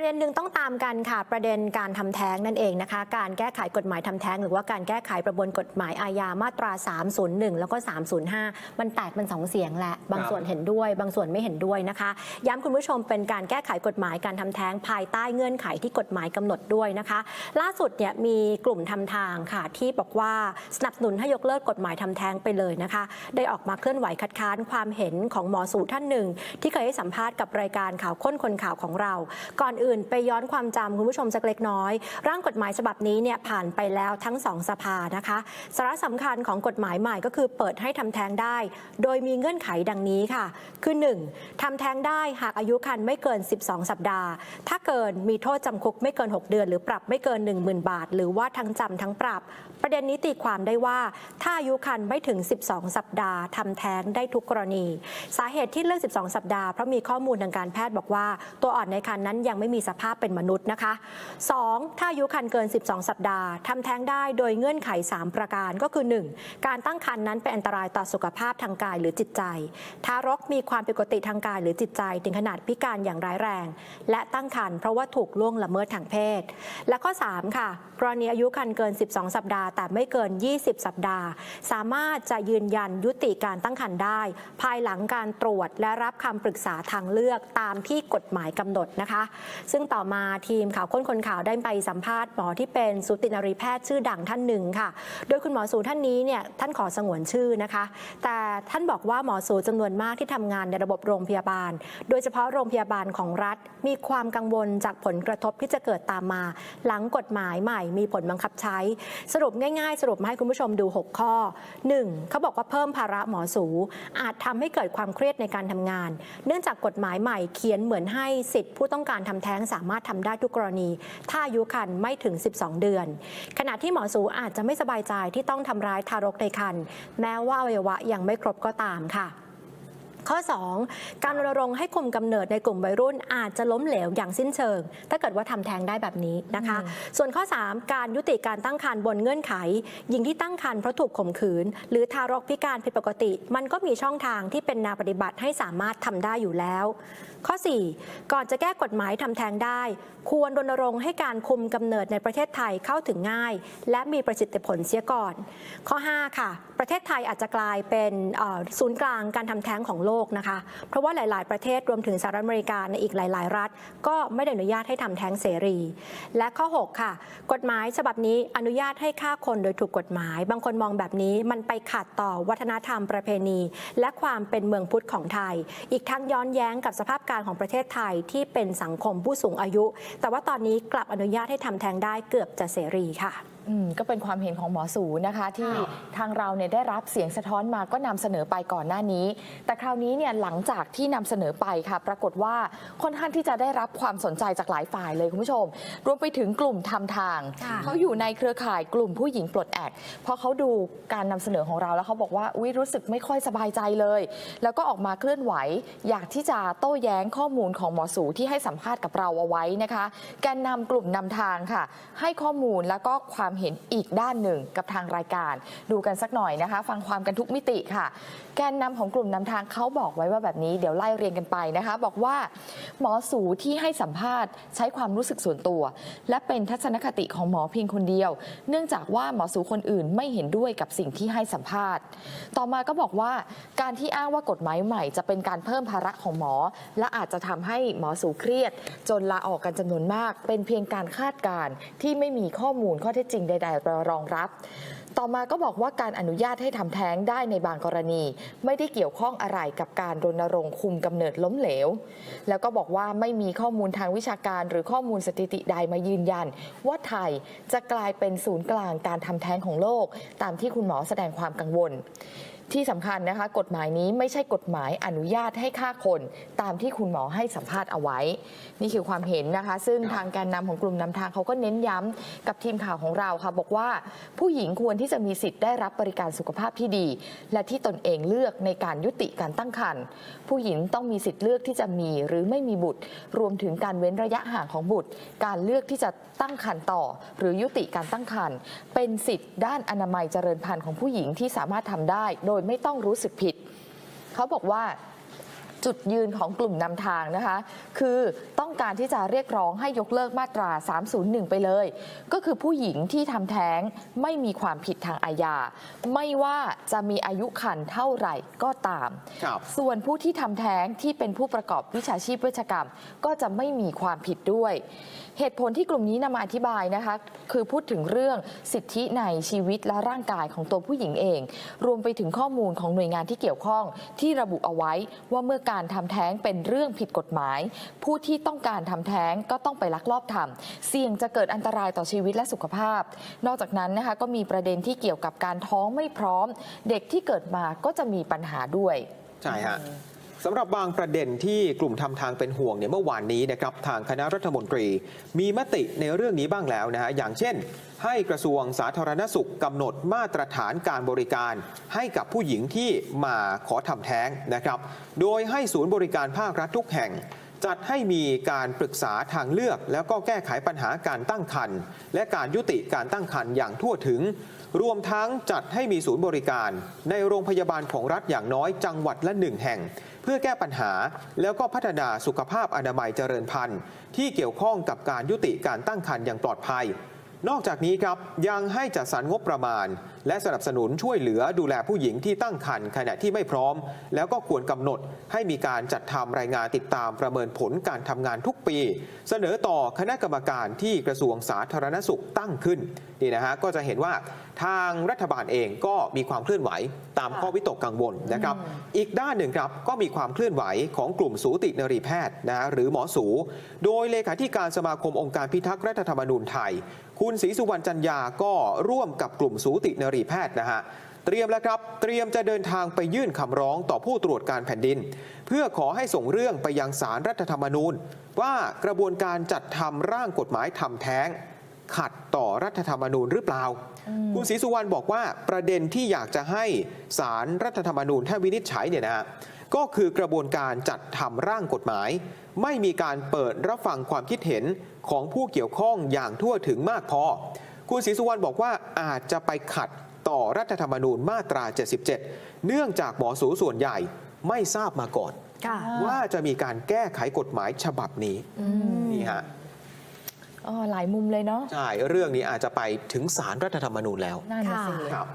ประเด็นหนึ่งต้องตามกันค่ะ ประเด็นการทำแท้งนั่นเองนะคะ การแก้ไขกฎหมายทำแท้ง หรือว่าการแก้ไขประมวลกฎหมายอาญามาตรา 301 แล้วก็ 305 มันแตกเป็นสองเสียงแหละ บางส่วนเห็นด้วย บางส่วนไม่เห็นด้วยนะคะ ย้ำคุณผู้ชมเป็นการแก้ไขกฎหมายการทำแท้งภายใต้เงื่อนไขที่กฎหมายกำหนดด้วยนะคะ ล่าสุดเนี่ยมีกลุ่มทำทางค่ะที่บอกว่าสนับสนุนให้ยกเลิกกฎหมายทำแท้งไปเลยนะคะ ได้ออกมาเคลื่อนไหวคัดค้านความเห็นของหมอสูท่านหนึ่ง ที่เคยให้สัมภาษณ์กับรายการข่าวค้นคนข่าวของเรา ก่อนอื่นไปย้อนความจำคุณผู้ชมสักเล็กน้อย ร่างกฎหมายฉบับนี้เนี่ยผ่านไปแล้วทั้งสองสภานะคะสาระสำคัญของกฎหมายใหม่ก็คือเปิดให้ทำแท้งได้ โดยมีเงื่อนไขดังนี้ค่ะ คือ 1. ทำแท้งได้หากอายุคันไม่เกิน 12 สัปดาห์ ถ้าเกินมีโทษจำคุกไม่เกิน 6 เดือน หรือปรับไม่เกิน 10,000 บาท หรือว่าทั้งจำทั้งปรับ ประเด็นนี้ตีความได้ว่า ถ้าอายุคันไม่ถึง 12 สัปดาห์ทำแท้งได้ทุกกรณี สาเหตุที่เลือก 12 สัปดาห์เพราะมีข้อมูลทางการแพทย์บอกว่า ตัวอ่อนในครรภ์นั้นยังไม่มีสภาพเป็นมนุษย์นะคะ 2. ถ้าอายุคันเกิน 12 สัปดาห์ทำแท้งได้โดยเงื่อนไข 3 ประการก็คือ 1. การตั้งครรภ์นั้นเป็นอันตรายต่อสุขภาพทางกายหรือจิตใจ ทารกมีความผิดปกติทางกายหรือจิตใจ ถึงขนาดพิการอย่างร้ายแรง และตั้งครรภ์เพราะว่าถูกล่วงละเมิดทางเพศ และข้อ 3 ค่ะกรณีอายุคันเกิน 12 สัปดาห์ แต่ไม่เกิน 20 สัปดาห์ สามารถจะยืนยันยุติการตั้งครรภ์ได้ ภายหลังการตรวจและรับคำปรึกษาทางเลือกตามที่กฎหมายกำหนดนะคะซึ่งต่อมาทีมข่าวค้นคนข่าวได้ไปสัมภาษณ์หมอที่เป็นสูตินรีแพทย์ชื่อดังท่านหนึ่งค่ะ โดยคุณหมอสูท่านนี้เนี่ยท่านขอสงวนชื่อนะคะ แต่ท่านบอกว่าหมอสูจำนวนมากที่ทำงานในระบบโรงพยาบาล โดยเฉพาะโรงพยาบาลของรัฐ มีความกังวลจากผลกระทบที่จะเกิดตามมา หลังกฎหมายใหม่มีผลบังคับใช้ สรุปง่ายๆ สรุปมาให้คุณผู้ชมดู 6 ข้อ 1. เขาบอกว่าเพิ่มภาระหมอสู อาจทำให้เกิดความเครียดในการทำงาน เนื่องจากกฎหมายใหม่เขียนเหมือนให้สิทธิผู้ต้องการทำแท้งสามารถทำได้ทุกกรณี ถ้าอายุคันไม่ถึง 12 เดือน ขณะที่หมอสูอาจจะไม่สบายใจที่ต้องทำร้ายทารกในครรภ์แม้ว่าอวัยวะยังไม่ครบก็ตามค่ะ ข้อ 2 การรณรงค์ให้คุมกำเนิดในกลุ่มวัยรุ่นอาจจะล้มเหลวอย่างสิ้นเชิง ถ้าเกิดว่าทำแท้งได้แบบนี้นะคะ ส่วนข้อ 3 การยุติการตั้งครรภ์บนเงื่อนไข หญิงที่ตั้งครรภ์เพราะถูกข่มขืน หรือทารกพิการผิดปกติ มันก็มีช่องทางที่เป็นแนวปฏิบัติให้สามารถทำได้อยู่แล้ว ข้อ 4 ก่อนจะแก้กฎหมายทำแท้งได้ ควรรณรงค์ให้การคุมกำเนิดในประเทศไทยเข้าถึงง่าย และมีประสิทธิผลเสียก่อน ข้อ 5 ค่ะ ประเทศไทยอาจจะกลายเป็นเอ่อศูนย์กลางการทำแท้งของโลกนะคะ เพราะว่าหลาย ๆ ประเทศรวมถึงสหรัฐอเมริกาในอีกหลาย ๆ รัฐ ก็ไม่ได้อนุญาตให้ทำแท้งเสรี และข้อ 6 ค่ะ กฎหมายฉบับนี้อนุญาตให้ฆ่าคนโดยถูกกฎหมาย บางคนมองแบบนี้มันไปขัดต่อวัฒนธรรมประเพณี และความเป็นเมืองพุทธของไทย อีกทั้งย้อนแย้งกับสภาพการของประเทศไทยที่เป็นสังคมผู้สูงอายุ แต่ว่าตอนนี้กลับอนุญาตให้ทำแท้งได้เกือบจะเสรีค่ะ อืมก็เป็นความเห็นของหมอสูนะคะ ที่ทางเราเนี่ยได้รับเสียงสะท้อนมาก็นำเสนอไปก่อนหน้านี้ แต่คราวนี้เนี่ยหลังจากที่นำเสนอไปค่ะ ปรากฏว่าค่อนข้างที่จะได้รับความสนใจจากหลายฝ่ายเลยคุณผู้ชม รวมไปถึงกลุ่มทำทาง ค่ะ เขาอยู่ในเครือข่ายกลุ่มผู้หญิงปลดแอกพอเขาดูการนำเสนอของเราแล้วเขาบอกว่าอุ้ยรู้สึกไม่ค่อยสบายใจเลย แล้วก็ออกมาเคลื่อนไหว อยากที่จะโต้แย้งข้อมูลของหมอสูที่ให้สัมภาษณ์กับเราเอาไว้นะคะ แกนนำกลุ่มนำทางค่ะ ให้ข้อมูลแล้วก็ความเห็นอีกด้านหนึ่งกับทางรายการ ดูกันสักหน่อยนะคะ ฟังความกันทุกมิติค่ะ แกนนำของกลุ่มนำทางเขาบอกไว้ว่าแบบนี้เดี๋ยวไล่เรียงกันไปนะคะ บอกว่าหมอสูที่ให้สัมภาษณ์ใช้ความรู้สึกส่วนตัว และเป็นทัศนคติของหมอเพียงคนเดียว เนื่องจากว่าหมอสูคนอื่นไม่เห็นด้วยกับสิ่งที่ให้สัมภาษณ์ ต่อมาก็บอกว่าการที่อ้างว่ากฎหมายใหม่ จะเป็นการเพิ่มภาระของหมอ และอาจจะทำให้หมอสูเครียด จนลาออกกันจำนวนมาก เป็นเพียงการคาดการณ์ที่ไม่มีข้อมูลข้อเท็จจริงใดๆรองรับ ต่อมาก็บอกว่าการอนุญาตให้ทำแท้งได้ในบางกรณี ไม่ได้เกี่ยวข้องอะไรกับการรณรงค์คุมกำเนิดล้มเหลว แล้วก็บอกว่าไม่มีข้อมูลทางวิชาการหรือข้อมูลสถิติใดมายืนยัน ว่าไทยจะกลายเป็นศูนย์กลางการทำแท้งของโลก ตามที่คุณหมอแสดงความกังวล ที่สำคัญนะคะ กฎหมายนี้ไม่ใช่กฎหมายอนุญาตให้ฆ่าคน ตามที่คุณหมอให้สัมภาษณ์เอาไว้ นี่คือความเห็นนะคะ ซึ่งทางแกนนำของกลุ่มนำทางเขาก็เน้นย้ำกับทีมข่าวของเราค่ะ บอกว่าผู้หญิงควรที่จะมีสิทธิ์ได้รับบริการสุขภาพที่ดี และที่ตนเองเลือกในการยุติการตั้งครรภ์ผู้หญิงต้องมีสิทธิ์เลือกที่จะมีหรือไม่มีบุตร รวมถึงการเว้นระยะห่างของบุตร การเลือกที่จะตั้งครรภ์ต่อ หรือยุติการตั้งครรภ์เป็นสิทธิ์ด้านอนามัยเจริญพันธุ์ของผู้หญิงที่สามารถทำได้ โดยไม่ต้องรู้สึกผิด เขาบอกว่า จุดยืนของกลุ่มนำทางนะคะ คือต้องการที่จะเรียกร้องให้ยกเลิกมาตรา 301 ไปเลย ก็คือผู้หญิงที่ทำแท้งไม่มีความผิดทางอาญา ไม่ว่าจะมีอายุขันเท่าไหร่ก็ตามครับส่วนผู้ที่ทำแท้งที่เป็นผู้ประกอบวิชาชีพเวชกรรม ก็จะไม่มีความผิดด้วย เหตุผลที่กลุ่มนี้นำมาอธิบายนะคะ คือพูดถึงเรื่องสิทธิในชีวิตและร่างกายของตัวผู้หญิงเอง รวมไปถึงข้อมูลของหน่วยงานที่เกี่ยวข้องที่ระบุเอาไว้ว่าเมื่อการทำแท้งเป็นเรื่องผิดกฎหมาย ผู้ที่ต้องการทำแท้งก็ต้องไปลักลอบทำเสี่ยงจะเกิดอันตรายต่อชีวิตและสุขภาพ นอกจากนั้นนะคะก็มีประเด็นที่เกี่ยวกับการท้องไม่พร้อม เด็กที่เกิดมาก็จะมีปัญหาด้วย ใช่ฮะ สำหรับบางประเด็นที่กลุ่มทำทางเป็นห่วงเนี่ยเมื่อวานนี้นะครับทางคณะรัฐมนตรี มีมติในเรื่องนี้บ้างแล้วนะฮะอย่างเช่น ให้กระทรวงสาธารณสุขกำหนดมาตรฐานการบริการ ให้กับผู้หญิงที่มาขอทำแท้งนะครับ โดยให้ศูนย์บริการภาครัฐทุกแห่ง จัดให้มีการปรึกษาทางเลือก แล้วก็แก้ไขปัญหาการตั้งครรภ์และการยุติการตั้งครรภ์อย่างทั่วถึงรวมทั้งจัดให้มีศูนย์บริการ ในโรงพยาบาลของรัฐอย่างน้อยจังหวัดละหนึ่งแห่ง พื่อแก้ปัญหา แล้วก็พัฒนาสุขภาพอนามัยเจริญพันธุ์ที่เกี่ยวข้องกับการยุติการตั้งครรภ์อย่างปลอดภัย นอกจากนี้ครับยังให้จัดสรรงบประมาณ และสนับสนุนช่วยเหลือดูแลผู้หญิงที่ตั้งครรภ์ขณะที่ไม่พร้อม แล้วก็ควรกำหนดให้มีการจัดทำรายงานติดตามประเมินผลการทำงานทุกปี เสนอต่อคณะกรรมการที่กระทรวงสาธารณสุขตั้งขึ้นนี่นะฮะก็จะเห็นว่า ทางรัฐบาลเองก็มีความเคลื่อนไหวตามข้อวิตกกังวลนะครับ อีกด้านหนึ่งครับก็มีความเคลื่อนไหวของกลุ่มสูตินรีแพทย์นะฮะหรือหมอสู โดยเลขาธิการสมาคมองค์การพิทักษ์รัฐธรรมนูญไทย คุณศรีสุวรรณจันยาก็ร่วมกับกลุ่มสูตินรีแพทย์นะฮะเตรียมแล้วครับ เตรียมจะเดินทางไปยื่นคำร้องต่อผู้ตรวจการแผ่นดิน เพื่อขอให้ส่งเรื่องไปยังสารรัฐธรรมนูญ ว่ากระบวนการจัดทำร่างกฎหมายทำแท้ง ขัดต่อรัฐธรรมนูญหรือเปล่า คุณศรีสุวรรณบอกว่าประเด็นที่อยากจะให้สารรัฐธรรมนูญท่านวินิจฉัยเนี่ยนะฮะก็คือกระบวนการจัดทำร่างกฎหมาย ไม่มีการเปิดรับฟังความคิดเห็นของผู้เกี่ยวข้องอย่างทั่วถึงมากพอ คุณศรีสุวรรณบอกว่าอาจจะไปขัดต่อรัฐธรรมนูญมาตรา 77 เนื่องจากหมอสูส่วนใหญ่ไม่ทราบมาก่อนค่ะว่าจะมีการแก้ไขกฎหมายฉบับนี้นี่ฮะ อ๋อหลายมุมเลยเนาะ ใช่ เรื่องนี้อาจจะไปถึงสารรัฐธรรมนูญแล้ว นั่นน่ะสิค่ะครับ